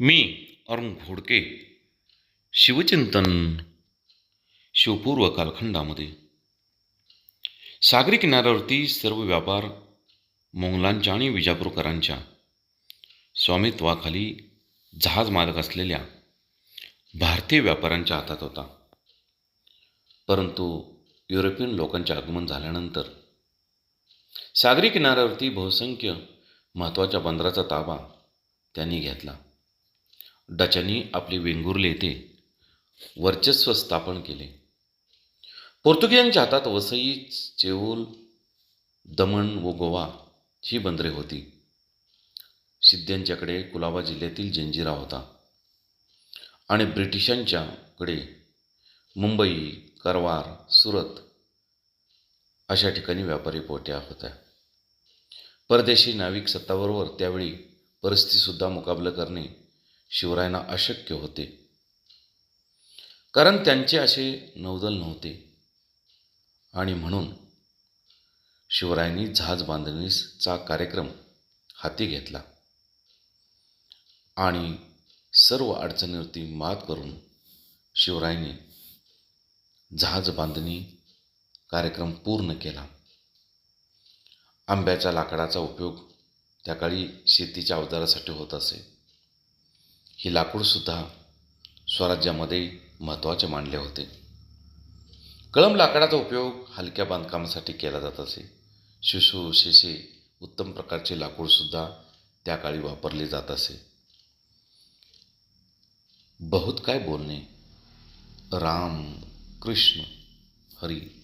मी अरुण घोडके शिवचिंतन शिवपूर्व कालखंडामध्ये. सागरी किनाऱ्यावरती सर्व व्यापार मोंगलांच्या आणि विजापूरकरांच्या स्वामित्वाखाली जहाज मालक असलेल्या भारतीय व्यापाऱ्यांच्या हातात होता. परंतु युरोपियन लोकांचे आगमन झाल्यानंतर सागरी किनाऱ्यावरती बहुसंख्य महत्त्वाच्या बंदराचा ताबा त्यांनी घेतला. डचांनी आपले वेंगुर्ले येथे वर्चस्व स्थापन केले. पोर्तुगीजांच्या हातात वसई चेऊल दमण व गोवा ही बंदरे होती. सिद्ध्यांच्याकडे कुलाबा जिल्ह्यातील जंजिरा होता. आणि ब्रिटिशांच्याकडे मुंबई करवार सुरत अशा ठिकाणी व्यापारी पोट्या होत्या. परदेशी नाविक सत्ताबरोबर त्यावेळी परिस्थितीसुद्धा मुकाबला करणे शिवरायांना अशक्य होते. कारण त्यांचे असे नौदल नव्हते. आणि म्हणून शिवरायांनी जहाज बांधणीचा कार्यक्रम हाती घेतला. आणि सर्व अडचणीवरती मात करून शिवरायांनी जहाज बांधणी कार्यक्रम पूर्ण केला. आंब्याच्या लाकडाचा उपयोग त्या काळी शेतीच्या अवजारासाठी होत असे. ही लाकूडसुद्धा स्वराज्यामध्ये महत्त्वाचे मानले होते. कळम लाकडाचा उपयोग हलक्या बांधकामासाठी केला जात असे. शिशू शेषे उत्तम प्रकारचे लाकूडसुद्धा त्या काळी वापरले जात असे. बहुत काय बोलणे? राम कृष्ण हरी